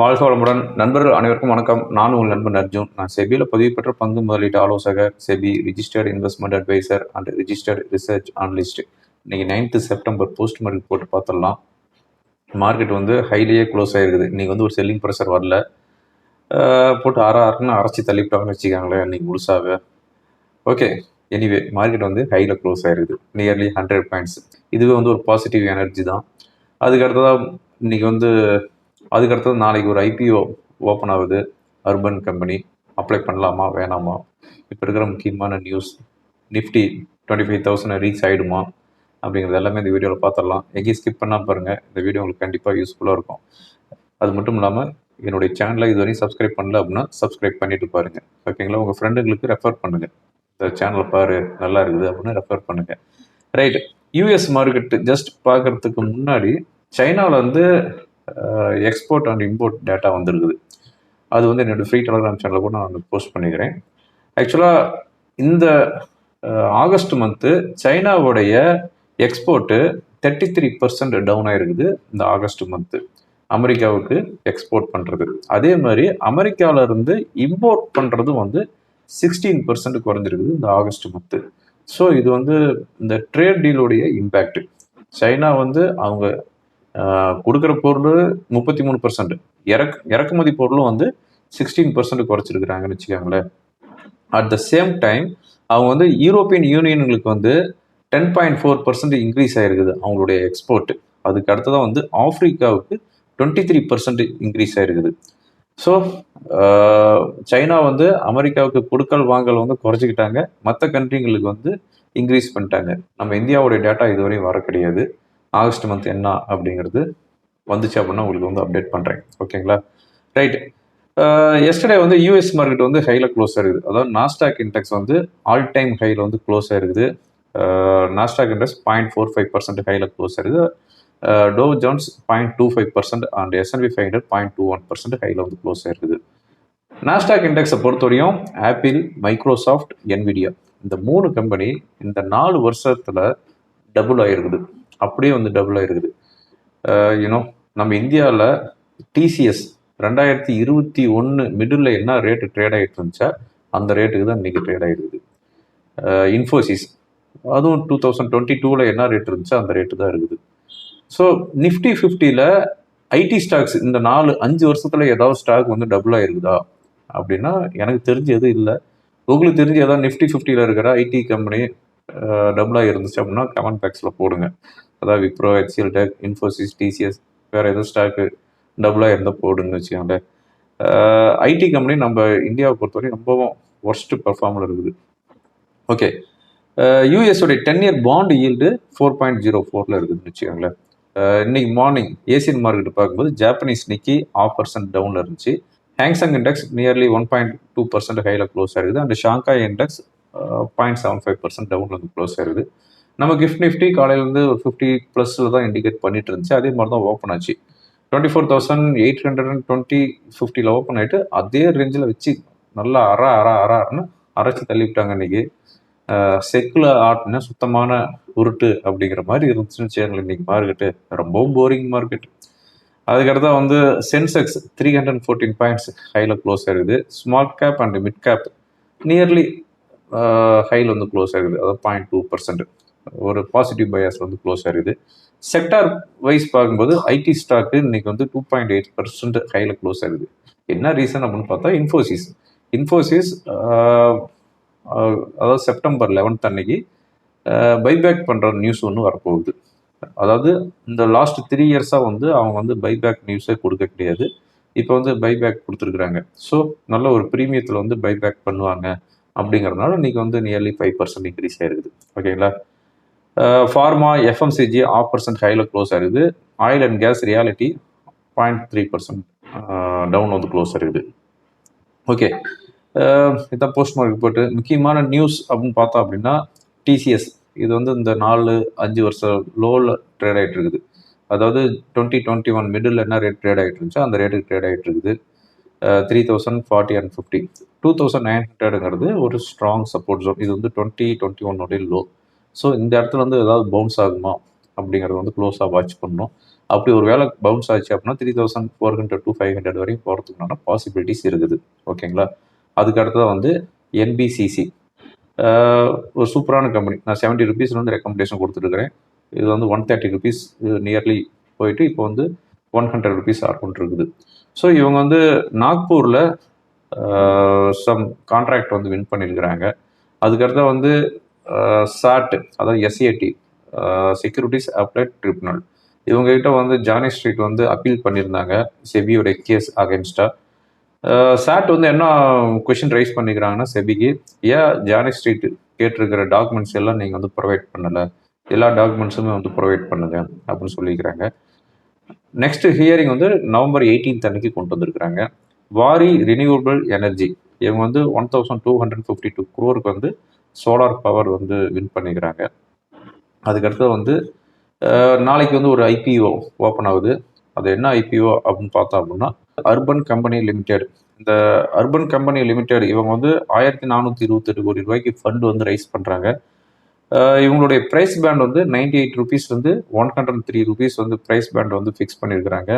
வாழ்க வளமுடன். நண்பர்கள் அனைவருக்கும் வணக்கம். நான் உங்கள் நண்பன் அர்ஜுன். நான் செபியில் பதிவு பெற்ற பங்கு முதலீட்டு ஆலோசகர் SEBI registered investment adviser and registered research analyst இன்னைக்கு நைன்த்து செப்டம்பர் போஸ்ட் மார்க்கெட் போட்டு பார்த்துடலாம். மார்க்கெட் வந்து ஹைலியே க்ளோஸ் ஆகிருக்குது இன்றைக்கி வந்து ஒரு செல்லிங் ப்ரெஷர் வரல. போட்டு அரை ஆறுன்னு அரைச்சி தள்ளிவிட்டாங்கன்னு வச்சுக்காங்களேன் இன்றைக்கி முழுசாக. ஓகே எனிவே மார்க்கெட் வந்து ஹையில் க்ளோஸ் ஆகிருக்குது நியர்லி ஹண்ட்ரட் பாயிண்ட்ஸ் இதுவே வந்து ஒரு பாசிட்டிவ் எனர்ஜி தான். அதுக்கு அடுத்ததாக இன்றைக்கி வந்து அதுக்கு அடுத்தது நாளைக்கு ஒரு ஐபிஓ ஓப்பன் ஆகுது. Urban Company. அப்ளை பண்ணலாமா? வேணாமா? இப்போ இருக்கிற முக்கியமான news. Nifty twenty five thousand reach ஆகிடுமா அப்படிங்கிறது எல்லாமே இந்த வீடியோவில் பார்த்துடலாம் எங்கேயும் ஸ்கிப் பண்ணால் பாருங்கள் இந்த வீடியோ உங்களுக்கு கண்டிப்பாக யூஸ்ஃபுல்லாக இருக்கும். அது மட்டும் இல்லாமல் என்னுடைய சேனலை இதுவரையும் சப்ஸ்கிரைப் பண்ணல அப்படின்னா சப்ஸ்கிரைப் பண்ணிட்டு பாருங்கள் ஓகேங்களா உங்கள் ஃப்ரெண்டுங்களுக்கு ரெஃபர் பண்ணுங்கள் இந்த சேனலை பாரு நல்லா இருக்குது அப்படின்னு ரெஃபர் பண்ணுங்கள் ரைட் யூஎஸ் மார்க்கெட்டு ஜஸ்ட் பார்க்கறதுக்கு முன்னாடி சைனாவில் வந்து எக்ஸ்போர்ட் அண்ட் இம்போர்ட் டேட்டா வந்திருக்குது. அது வந்து என்னோடய ஃப்ரீ டெலகிராம் சேனலில் கூட நான் போஸ்ட் பண்ணிக்கிறேன். ஆக்சுவலாக இந்த August month சைனாவுடைய export thirty three percent down ஆகிருக்குது இந்த ஆகஸ்ட் மந்த்து அமெரிக்காவுக்கு எக்ஸ்போர்ட் பண்ணுறது அதே மாதிரி அமெரிக்கால இருந்து இம்போர்ட் பண்ணுறதும் வந்து சிக்ஸ்டீன் பர்சன்ட் குறைஞ்சிருக்குது இந்த ஆகஸ்ட் மந்த்து ஸோ இது வந்து இந்த ட்ரேட் டீலுடைய இம்பேக்ட் சைனா வந்து அவங்க கொடுக்குற பொருள் முப்பத்தி மூணு பர்சன்ட் இறக் இறக்குமதி பொருளும் வந்து சிக்ஸ்டீன் பர்சன்ட் குறைச்சிருக்கிறாங்கன்னு வச்சுக்கோங்களேன். அட் த சேம் டைம் அவங்க வந்து யூரோப்பியன் யூனியன்களுக்கு வந்து ten point four percent increase ஆயிருக்குது அவங்களுடைய எக்ஸ்போர்ட் அதுக்கு அடுத்ததான் வந்து ஆஃப்ரிக்காவுக்கு டுவெண்ட்டி த்ரீ பர்சன்ட் இன்க்ரீஸ் ஆயிருக்குது ஸோ சைனா வந்து அமெரிக்காவுக்கு கொடுக்கல் வாங்கல் வந்து குறைச்சிக்கிட்டாங்க. மற்ற கண்ட்ரிங்களுக்கு வந்து இன்க்ரீஸ் பண்ணிட்டாங்க. நம்ம இந்தியாவுடைய டேட்டா இதுவரையும் வர கிடையாது. ஆகஸ்ட் மந்த் என்ன அப்படிங்கிறது வந்துச்சு அப்படின்னா உங்களுக்கு வந்து அப்டேட் பண்ணுறேன் ஓகேங்களா ரைட் எஸ்டர்டே வந்து யூஎஸ் மார்க்கெட் வந்து ஹையில் க்ளோஸ் ஆயிருக்குது. அதாவது நாஸ்டாக் இன்டெக்ஸ் வந்து ஆல் டைம் ஹையில் வந்து க்ளோஸ் ஆயிருக்குது. NASDAQ index point four five percent ஹையில் க்ளோஸ் ஆயிருக்குது. Dow Jones point two five percent and S and P five hundred point two one percent ஹையில் வந்து க்ளோஸ் ஆயிருக்குது. நாஸ்டாக் இண்டெக்ஸை பொறுத்தவரையும் ஆப்பிள் மைக்ரோசாஃப்ட் என்விடியா இந்த மூணு கம்பெனி இந்த நாலு வருஷத்தில் டபுள் ஆகிருக்குது அப்படியே வந்து டபுள் ஆயிருக்குது. யூனோ நம்ம இந்தியாவில் டிசிஎஸ் ரெண்டாயிரத்தி இருபத்தி ஒன்று மிடில் என்ன ரேட்டு ட்ரேட் ஆகிட்டு இருந்துச்சா அந்த ரேட்டுக்கு தான் இன்றைக்கி ட்ரேட் ஆகிருக்குது இன்ஃபோசிஸ் அதுவும் டூ தௌசண்ட் டுவெண்ட்டி டூவில் என்ன ரேட் இருந்துச்சோ அந்த ரேட்டு தான் இருக்குது. ஸோ நிஃப்டி ஃபிஃப்டியில் ஐடி ஸ்டாக்ஸ் இந்த நாலு அஞ்சு வருஷத்தில் ஏதாவது ஸ்டாக் வந்து டபுள் ஆகிருக்குதா அப்படின்னா எனக்கு தெரிஞ்ச எதுவும் இல்லை. உங்களுக்கு தெரிஞ்ச ஏதாவது நிஃப்டி ஃபிஃப்டியில் இருக்கிற ஐடி கம்பெனி டபுளாக இருந்துச்சு அப்படின்னா கமெண்ட் பாக்ஸில் போடுங்க. அதாவது Wipro HCL tech Infosys TCS வேறு எதுவும் ஸ்டாக்கு டபுளாக இருந்தால் போடுங்க வச்சுக்கோங்க ஐடி கம்பெனி நம்ம இந்தியாவை பொறுத்தவரைக்கும் ரொம்பவும் ஒர்ஸ்ட் பெர்ஃபார்மில் இருக்குது. Okay யூஎஸோடைய ten year bond yield four point zero ஃபோரில் இருக்குதுன்னு வச்சுக்கோங்களேன். இன்னைக்கு மார்னிங் ஏசியன் மார்க்கெட் பார்க்கும்போது ஜாப்பனீஸ் நிக்கி ஆஃப் பர்சன்ட் டவுனில் இருந்துச்சு. Hang Seng index nearly one point two percent ஹையில் க்ளோஸ் ஆயிருக்குது and Shanghai index point seven five percent டவுனில் வந்து க்ளோஸ் ஆயிருது. நம்ம கிஃப்ட் நிஃப்டி காலையிலேருந்து ஒரு ஃபிஃப்டி ப்ளஸில் தான் இண்டிகேட் பண்ணிட்டு இருந்துச்சு. அதே மாதிரி தான் ஓப்பன் ஆச்சு. Twenty four thousand eight hundred and twenty ஃபிஃப்டியில் ஓப்பன் ஆகிட்டு அதே ரேஞ்சில் வச்சு நல்லா அற அற அற அறன்னு அரைச்சி தள்ளிவிட்டாங்க இன்னைக்கு. செக்கில் ஆட்டின சுத்தமான உருட்டு அப்படிங்கிற மாதிரி இருந்துச்சுன்னு சேனல் இன்னைக்கு மார்க்கெட்டு ரொம்பவும் போரிங் மார்க்கெட் அதுக்கடுத்தா வந்து Sensex three hundred fourteen points ஹையில் க்ளோஸ் ஆயிருது. Small cap and mid cap nearly ஹையில் வந்து க்ளோஸ் ஆகுது. அதாவது பாயிண்ட் டூ பர்சன்ட் ஒரு பாசிட்டிவ் பயாஸ் வந்து க்ளோஸ் ஆகுது. செக்டார் வைஸ் பார்க்கும்போது ஐடி ஸ்டாக்கு இன்னைக்கு வந்து டூ பாயிண்ட் எயிட் பர்சன்ட் ஹையில் க்ளோஸ் ஆகுது. என்ன ரீசன் அப்படின்னு பார்த்தா இன்ஃபோசிஸ் இன்ஃபோசிஸ் அதாவது செப்டம்பர் லெவன்த் அன்னைக்கு பைபேக் பண்ணுற நியூஸ் ஒன்று வரப்போகுது. அதாவது இந்த லாஸ்ட் த்ரீ இயர்ஸாக வந்து அவங்க வந்து பைபேக் நியூஸே கொடுக்க கிடையாது. இப்போ வந்து பைபேக் கொடுத்துருக்குறாங்க. ஸோ நல்ல ஒரு ப்ரீமியத்தில் வந்து பைபேக் பண்ணுவாங்க. அப்படிங்கிறதுனால இன்னைக்கு வந்து நியர்லி ஃபைவ் பர்சன்ட் இன்க்ரீஸ் ஆயிருக்குது. ஓகேங்களா ஃபார்மா எஃப்எம்சிஜி ஆஃப் பர்சன்ட் ஹையில் க்ளோஸ் ஆயிருக்குது. Oil and gas realty point three percent down வந்து க்ளோஸ் ஆயிருக்குது. ஓகே இதான் போஸ்ட் மார்க் போட்டு முக்கியமான நியூஸ் அப்படின்னு பார்த்தோம் அப்படின்னா டிசிஎஸ் இது வந்து இந்த நாலு அஞ்சு வருஷம் லோவில் ட்ரேட் ஆகிட்டு இருக்குது. அதாவது டுவெண்ட்டி டுவெண்ட்டி ஒன் மிடில் என்ன ரேட் ட்ரேட் ஆகிட்டு இருந்துச்சோ அந்த ரேட்டுக்கு ட்ரேட் ஆகிட்டு இருக்குது. Three thousand forty and fifty two thousand nine ஹண்ட்ரடுங்கிறது ஒரு ஸ்ட்ராங் சப்போர்ட் ஜோன் இது வந்து டுவெண்ட்டி டுவெண்ட்டி ஒன்னோடைய லோ ஸோ இந்த இடத்துல வந்து ஏதாவது பவுன்ஸ் ஆகுமா அப்படிங்கிறது வந்து க்ளோஸாக வாட்ச் பண்ணணும். அப்படி ஒரு வேலை பவுன்ஸ் ஆச்சு அப்படின்னா three thousand four hundred to five hundred வரையும் போகிறதுக்குனால பாசிபிலிட்டிஸ் இருக்குது. ஓகேங்களா? அதுக்கு அடுத்தது வந்து என்பிசிசி ஒரு சூப்பரான கம்பெனி நான் செவன்ட்டி ருபீஸ் வந்து ரெக்கமெண்டேஷன் கொடுத்துருக்குறேன் இது வந்து ஒன் தேர்ட்டி ருபீஸ் நியர்லி போயிட்டு இப்போ வந்து ஒன் ஹண்ட்ரட் ருபீஸ் ஆர்கொண்டு இருக்குது ஸோ இவங்க வந்து நாக்பூரில் சம் கான்ட்ராக்ட் வந்து வின் பண்ணியிருக்கிறாங்க அதுக்கடுத்த வந்து சாட்டு அதாவது எஸ்ஏடி செக்யூரிட்டிஸ் அப்ளைட் ட்ரிபுனல் இவங்ககிட்ட வந்து ஜானி ஸ்ட்ரீட் வந்து அப்பீல் பண்ணியிருந்தாங்க செபியோட கேஸ் அகேன்ஸ்டாக சாட் வந்து என்ன கொஷின் ரைஸ் பண்ணிக்கிறாங்கன்னா செபிக்கு ஏன் ஜானி ஸ்ட்ரீட் கேட்டிருக்கிற டாக்குமெண்ட்ஸ் எல்லாம் நீங்கள் வந்து ப்ரொவைட் பண்ணலை? எல்லா டாக்குமெண்ட்ஸுமே வந்து ப்ரொவைட் பண்ணுங்க அப்படின்னு சொல்லியிருக்கிறாங்க நெக்ஸ்ட் ஹியரிங் வந்து நவம்பர் எயிட்டீன்த் அன்னைக்கு கொண்டு வந்திருக்கிறாங்க. வாரி ரினியூவபிள் எனர்ஜி இவங்க வந்து one thousand two hundred fifty two குரோருக்கு வந்து சோலார் பவர் வந்து வின் பண்ணிக்கிறாங்க. அதுக்கடுத்து வந்து நாளைக்கு வந்து ஒரு ஐபிஓ ஓப்பன் ஆகுது. அது என்ன ஐபிஓ அப்படின்னு பார்த்தோம் அப்படின்னா அர்பன் கம்பெனி லிமிடெட் இந்த அர்பன் கம்பெனி லிமிடெட் இவங்க வந்து ஆயிரத்தி நானூற்றி இருபத்தெட்டு கோடி ரூபாய்க்கு ஃபண்ட் வந்து ரைஸ் பண்ணுறாங்க இவங்களுடைய ப்ரைஸ் பேண்ட் வந்து நைன்டி எயிட் ருபீஸ் வந்து ஒன் ஹண்ட்ரட் த்ரீ ருபீஸ் வந்து ப்ரைஸ் பேண்ட் வந்து ஃபிக்ஸ் பண்ணியிருக்கிறாங்க.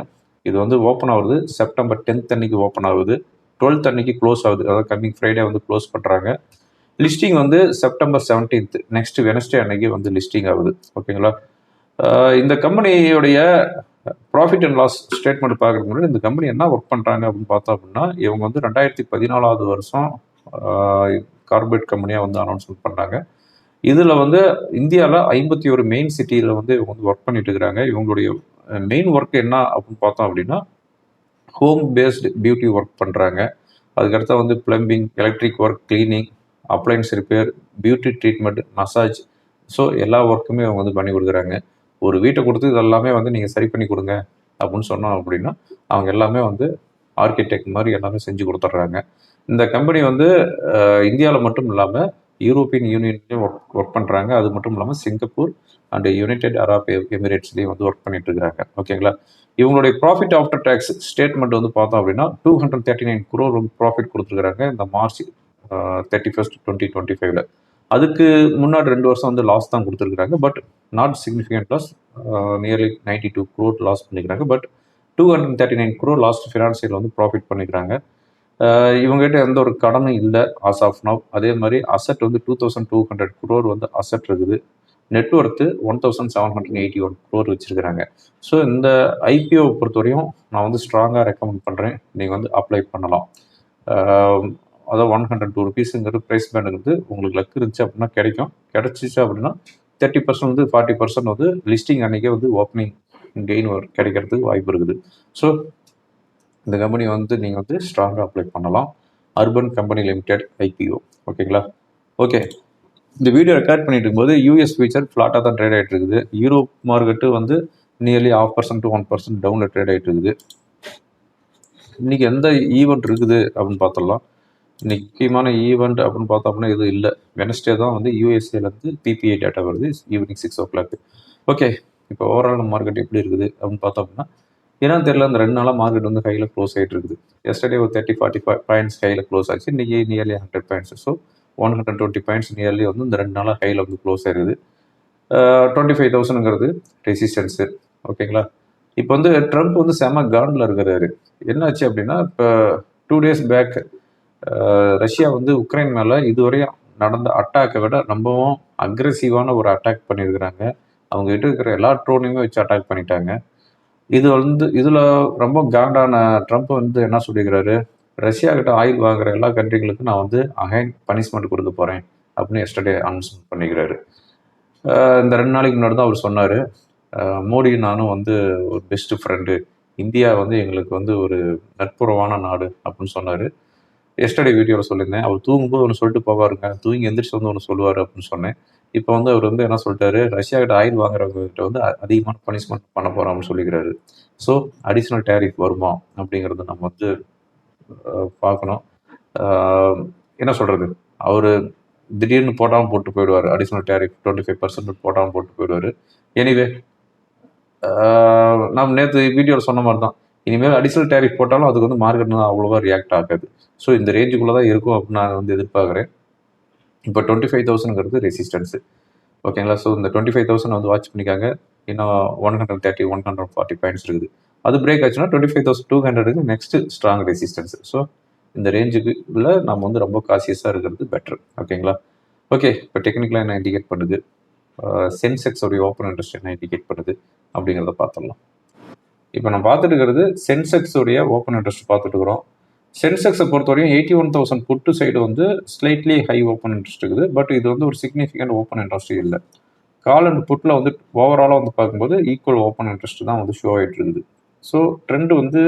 இது வந்து ஓப்பன் ஆகுது செப்டம்பர் டென்த் அன்னைக்கு ஓப்பன் ஆகுது. டுவெல்த் அன்னைக்கு க்ளோஸ் ஆகுது. அதாவது கம்மிங் ஃப்ரைடே வந்து க்ளோஸ் பண்ணுறாங்க லிஸ்டிங் வந்து செப்டம்பர் செவன்டீன்த் நெக்ஸ்ட் வெனஸ்டே அன்னைக்கு வந்து லிஸ்டிங் ஆகுது. ஓகேங்களா இந்த கம்பெனியுடைய ப்ராஃபிட் அண்ட் லாஸ் ஸ்டேட்மெண்ட் பார்க்குறதுக்கு முன்னாடி இந்த கம்பெனி என்ன ஒர்க் பண்ணுறாங்க அப்படின்னு பார்த்தோம் அப்படின்னா இவங்க வந்து ரெண்டாயிரத்தி பதினாலாவது வருஷம் கார்பரேட் கம்பெனியாக வந்து அனௌன்ஸ்மெண்ட் பண்ணாங்க. இதில் வந்து இந்தியாவில் ஐம்பத்தி ஒரு மெயின் சிட்டியில் வந்து இவங்க வந்து ஒர்க் பண்ணிட்டு இருக்கிறாங்க. இவங்களுடைய மெயின் ஒர்க் என்ன அப்படின்னு பார்த்தோம் அப்படின்னா ஹோம் பேஸ்டு பியூட்டி ஒர்க் பண்ணுறாங்க அதுக்கடுத்த வந்து plumbing electric work cleaning appliance repair beauty treatment massage so எல்லா ஒர்க்குமே அவங்க வந்து பண்ணி கொடுக்குறாங்க. ஒரு வீட்டை கொடுத்து இதெல்லாமே வந்து நீங்கள் சரி பண்ணி கொடுங்க அப்படின்னு சொன்னோம் அப்படின்னா அவங்க எல்லாமே வந்து ஆர்கிடெக்ட் மாதிரி எல்லாமே செஞ்சு கொடுத்துட்றாங்க. இந்த கம்பெனி வந்து இந்தியாவில் மட்டும் இல்லாமல் யூரோப்பியன் யூனியன்லேயும் ஒர்க் ஒர்க் பண்ணுறாங்க அது மட்டும் இல்லாமல் சிங்கப்பூர் அண்ட் யுனைடெட் அரப் எமிரேட்ஸ்லேயும் வந்து ஒர்க் பண்ணிட்டு இருக்கிறாங்க ஓகேங்களா இவங்களுடைய ப்ராஃபிட் ஆஃப்டர் டேக்ஸ் ஸ்டேட்மெண்ட் வந்து பார்த்தோம் அப்படின்னா two hundred thirty nine crore வந்து ப்ராஃபிட் கொடுத்துருக்குறாங்க இந்த March thirty first twenty twenty ஃபைவ்ல அதுக்கு முன்னாடி ரெண்டு வருஷம் வந்து லாஸ் தான் கொடுத்துருக்குறாங்க. But not significant loss nearly ninety two crore loss பண்ணிக்கிறாங்க. But two hundred thirty nine crore last financial வந்து ப்ராஃபிட் பண்ணிக்கிறாங்க. இவங்ககிட்ட எந்த ஒரு கடனும் இல்லை ஆஸ் ஆஃப் நவ் அதே மாதிரி அசட் வந்து two thousand two hundred crore வந்து அசட் இருக்குது. Net worth one thousand seven hundred eighty one crore வச்சுருக்கிறாங்க. ஸோ இந்த ஐபிஓ பொறுத்தவரையும் நான் வந்து ஸ்ட்ராங்காக ரெக்கமெண்ட் பண்ணுறேன் நீங்கள் வந்து அப்ளை பண்ணலாம். அதாவது ஒன் ஹண்ட்ரட் டூ ருபீஸுங்கிற ப்ரைஸ் பேண்டுங்கிறது உங்களுக்கு லக் இருந்துச்சு அப்படின்னா கிடைக்கும். கிடைச்சிச்சு அப்படின்னா தேர்ட்டி பர்சன்ட் வந்து ஃபார்ட்டி பர்சன்ட் வந்து லிஸ்டிங் அன்றைக்கே வந்து ஓப்பனிங் கெயின் கிடைக்கிறதுக்கு வாய்ப்பு இருக்குது. ஸோ இந்த கம்பெனி வந்து நீங்கள் வந்து ஸ்ட்ராங்காக அப்ளை பண்ணலாம். அர்பன் கம்பெனி லிமிடெட் ஐபிஓ ஓகேங்களா ஓகே இந்த வீடியோ ரெக்கார்ட் பண்ணிட்டு இருக்கும்போது யூஎஸ் ஃபியூச்சர் ஃப்ளாட்டாக தான் ட்ரேட் ஆகிட்டு இருக்குது. யூரோப் மார்க்கெட்டு வந்து nearly half percent to one percent டவுனில் ட்ரேட் ஆகிட்டு இருக்குது. இன்றைக்கி எந்த ஈவெண்ட் இருக்குது அப்படின்னு பார்த்துடலாம். முக்கியமான ஈவெண்ட் அப்படின்னு பார்த்தோம்னா எதுவும் இல்லை. வெனஸ்டே தான் வந்து யூஎஸ்ஏலேருந்து பிபிஐ டேட்டா வருது. Evening six o'clock okay இப்போ ஓவரால் மார்க்கெட் எப்படி இருக்குது அப்படின்னு பார்த்தோம் அப்படின்னா ஏன்னா தெரியல அந்த ரெண்டு நாளாக மார்க்கெட் வந்து கையில் க்ளோஸ் ஆகிட்டு இருக்குது எஸ்டர்டே ஒரு தேர்ட்டி ஃபார்ட்டி ஃபைவ் பாயிண்ட்ஸ் கையில் க்ளோஸ் ஆச்சு. இன்றைக்கி nearly hundred points so one hundred twenty points nearly வந்து இந்த ரெண்டு நாளாக கையில் வந்து க்ளோஸ் ஆயிருது டுவெண்ட்டி ஃபைவ் தௌசண்ட்ங்கிறது ரெசிஸ்டன்ஸு ஓகேங்களா இப்போ வந்து ட்ரம்ப் வந்து செம காண்டில் இருக்கிறாரு. என்னாச்சு அப்படின்னா இப்போ டூ டேஸ் பேக் ரஷ்யா வந்து உக்ரைன் மேலே இதுவரையும் நடந்த அட்டாக்கை விட ரொம்பவும் அக்ரெசிவான ஒரு அட்டாக் பண்ணியிருக்கிறாங்க. அவங்க கிட்ட இருக்கிற எல்லா ட்ரோனையுமே வச்சு அட்டாக் பண்ணிட்டாங்க. இது வந்து இதில் ரொம்ப காண்டான ட்ரம்ப் வந்து என்ன சொல்லிக்கிறாரு? ரஷ்யா கிட்ட ஆயில் வாங்குற எல்லா கண்ட்ரிகளுக்கும் நான் வந்து அகைன் பனிஷ்மெண்ட் கொடுக்க போகிறேன் அப்படின்னு எஸ்டர்டே அனௌன்ஸ்மெண்ட் பண்ணிக்கிறாரு. இந்த ரெண்டு நாளைக்கு முன்னாடி தான் அவர் சொன்னார். மோடி நானும் வந்து ஒரு பெஸ்ட்டு ஃப்ரெண்டு இந்தியா வந்து எங்களுக்கு வந்து ஒரு நட்புறவான நாடு அப்படின்னு சொன்னார். எஸ்டர்டே வீடியோவில் சொல்லியிருந்தேன். அவர் தூங்கும்போது ஒன்று சொல்லிட்டு போவாருங்க. தூங்கி எந்திரிச்சு வந்து ஒன்று சொல்லுவார் அப்படின்னு சொன்னேன். இப்போ வந்து அவர் வந்து என்ன சொல்லிட்டாரு? ரஷ்யா கிட்ட ஆயில் வாங்குறவங்ககிட்ட வந்து அதிகமான பனிஷ்மெண்ட் பண்ண போறோம்னு சொல்லிக்கிறாரு. ஸோ அடிஷ்னல் டேரிஃப் வருமா? அப்படிங்கிறத நம்ம வந்து பார்க்கணும். என்ன சொல்கிறது அவர் திடீர்னு போட்டாமல் போட்டு போயிடுவார். Additional tariff twenty five percent போட்டாமல் போட்டு போயிடுவார். எனிவே நம்ம நேற்று வீடியோவில் சொன்ன மாதிரி தான் இனிமேல் அடிஷ்னல் டேரிஃப் போட்டாலும் அதுக்கு வந்து மார்க்கெட் அவ்வளோவா ரியாக்ட் ஆகாது. ஸோ இந்த ரேஞ்சுக்குள்ளே தான் இருக்கும் அப்படின்னு நான் வந்து எதிர்பார்க்குறேன். இப்போ டுவெண்ட்டி ஃபைவ் தௌசண்ட்ங்கிறது ரெசிஸ்டன்ஸு ஓகேங்களா? ஸோ இந்த டுவெண்ட்டி ஃபைவ் தௌசண்ட் வந்து வாட்ச் பண்ணிக்காங்க. இன்னும் one hundred thirty one hundred forty points இருக்குது. அது பிரேக் ஆச்சுன்னா டுவெண்ட்டி ஃபைவ் தௌசண்ட் டூ ஹண்ட்ரடுக்கு நெக்ஸ்ட் ஸ்ட்ராங் ரெசிஸ்டன்ஸ் ஸோ இந்த ரேஞ்சுக்கு உள்ள நம்ம வந்து ரொம்ப காசியஸாக இருக்கிறது பெட்டர் ஓகேங்களா? ஓகே இப்போ டெக்னிக்கலாக என்ன இண்டிகேட் பண்ணுது? சென்செக்ஸோடைய ஓப்பன் இன்ட்ரெஸ்ட் என்ன இண்டிகேட் பண்ணுது? அப்படிங்கிறத பார்த்துடலாம். இப்போ நம்ம பார்த்துட்டு இருக்கிறது சென்செக்ஸோடைய ஓப்பன் இன்ட்ரெஸ்ட் பார்த்துட்டு இருக்கிறோம். சென்செக்ஸை பொறுத்தவரையும் eighty one thousand put side வந்து ஸ்லைட்லி ஹை ஓப்பன் இன்ட்ரெஸ்ட் இருக்குது. பட் இது வந்து ஒரு சிக்னிஃபிகண்ட் ஓப்பன் இன்ட்ரெஸ்ட் இல்லை. கால் அண்ட் புட்டில் வந்து ஓவராலாக வந்து பார்க்கும்போது ஈக்குவல் ஓப்பன் இன்ட்ரெஸ்ட் தான் வந்து ஷோ ஆகிட்டு இருக்குது. ஸோ ட்ரெண்ட் வந்து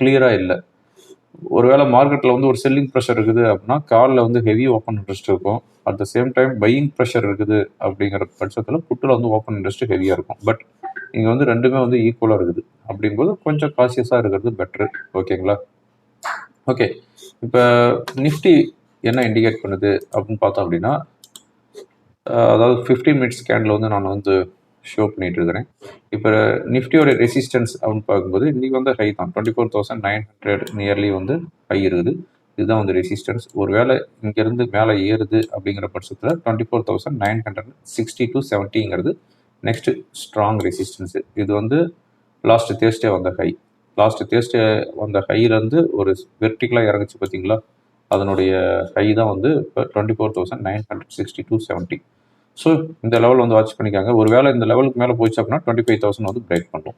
கிளியராக இல்லை. ஒருவேளை மார்க்கெட்டில் வந்து ஒரு செல்லிங் ப்ரெஷர் இருக்குது அப்படின்னா காலில் வந்து ஹெவி ஓப்பன் இன்ட்ரெஸ்ட் இருக்கும். At the same time buying pressure இருக்குது அப்படிங்கிற பட்சத்தில் புட்டில் வந்து ஓப்பன் இன்ட்ரெஸ்ட் ஹெவியாக இருக்கும். பட் இங்கே வந்து ரெண்டுமே வந்து ஈக்குவலாக இருக்குது. அப்படிங்கும்போது கொஞ்சம் காசியஸாக இருக்கிறது பெட்ரு ஓகேங்களா ஓகே இப்போ நிஃப்டி என்ன இண்டிகேட் பண்ணுது அப்படின்னு பார்த்தோம் அப்படின்னா அதாவது ஃபிஃப்டீன் மினிட்ஸ் கேண்டில் வந்து நான் வந்து ஷோ பண்ணிட்டு இருக்கிறேன். இப்போ நிஃப்டியோட ரெசிஸ்டன்ஸ் அப்படின்னு பார்க்கும்போது இன்றைக்கி வந்து ஹை தான். Twenty four thousand nine hundred nearly வந்து ஹை இருக்குது. இதுதான் வந்து ரெசிஸ்டன்ஸ் ஒருவேளை இங்கேருந்து மேலே ஏறுது அப்படிங்கிற பட்சத்தில் twenty four thousand nine hundred sixty two செவன்ட்டிங்கிறது next strong resistance இது வந்து லாஸ்ட் தேர்ஸ்டே வந்த ஹை லாஸ்ட் தேர்ஸ்டே வந்த ஹையிலேருந்து ஒரு வெர்டிக்கலாக இறங்குச்சு பார்த்தீங்களா? அதனுடைய ஹை தான் வந்து இப்போ twenty four thousand nine hundred sixty two seventy so இந்த லெவல் வந்து வாட்ச் பண்ணிக்காங்க. ஒரு வேளை இந்த லெவலுக்கு மேலே போயிடுச்சு அப்படின்னா டுவெண்ட்டி ஃபைவ் தௌசண்ட் வந்து பிரேக் பண்ணும்.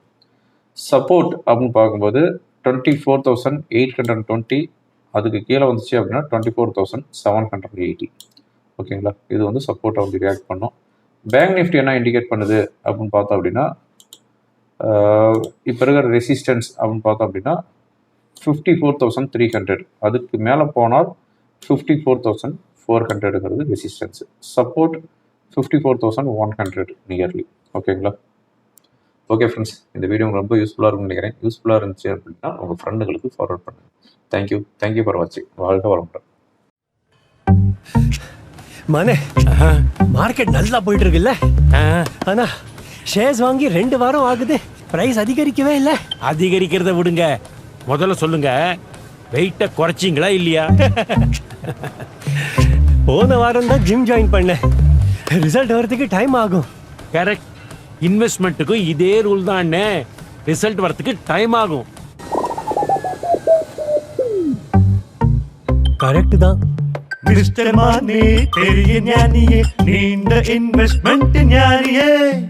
சப்போர்ட் அப்படின்னு பார்க்கும்போது twenty four thousand eight hundred twenty அதுக்கு கீழே வந்துச்சு அப்படின்னா twenty four thousand seven hundred eighty ஓகேங்களா இது வந்து சப்போர்ட்டை வந்து ரியாக்ட் பண்ணும். பேங்க் நிஃப்டி என்ன இண்டிகேட் பண்ணுது அப்படின்னு பார்த்தோம் அப்படின்னா இப்போ இருக்கிற ரெசிஸ்டன்ஸ் அப்படின்னு பார்த்தோம் அப்படின்னா fifty four thousand three hundred அதுக்கு மேலே போனால் fifty four thousand four ஹண்ட்ரடுங்கிறது resistance support fifty four thousand one hundred nearly ஓகேங்களா ஓகே ஃப்ரெண்ட்ஸ் இந்த வீடியோ உங்களுக்கு ரொம்ப யூஸ்ஃபுல்லாக இருக்கும்னு நினைக்கிறேன். யூஸ்ஃபுல்லாக இருந்துச்சு அப்படின்னா உங்கள் ஃப்ரெண்டுகளுக்கு ஃபார்வர்ட் பண்ணுங்கள் thank you thank you for வாட்சிங் வாழ்க வளமுடன். மனே மார்க்கெட் நல்லா போயிட்டு இருக்குல்ல? ஆனா ஷேர்ஸ் வாங்கி ரெண்டு வாரம் ஆகுது. பிரைஸ் அதிகரிக்கவே இல்ல. அதிகரிக்கிறத விடுங்க. முதல்ல சொல்லுங்க. வெயிட்ட குறைச்சிங்களா இல்லையா? போன வாரம் தான் ஜிம் ஜாயின் பண்ணேன். ரிசல்ட் வரதுக்கு டைம் ஆகும். கரெக்ட் இன்வெஸ்ட்மெண்ட்டுக்கும் இதே ரூல் தான் ரிசல்ட் வரதுக்கு டைம் ஆகும். கரெக்ட் தான். மிஸ்டர் மானே பெரிய ஞானியே. நீண்ட இன்வெஸ்ட்மெண்ட் ஞானியே.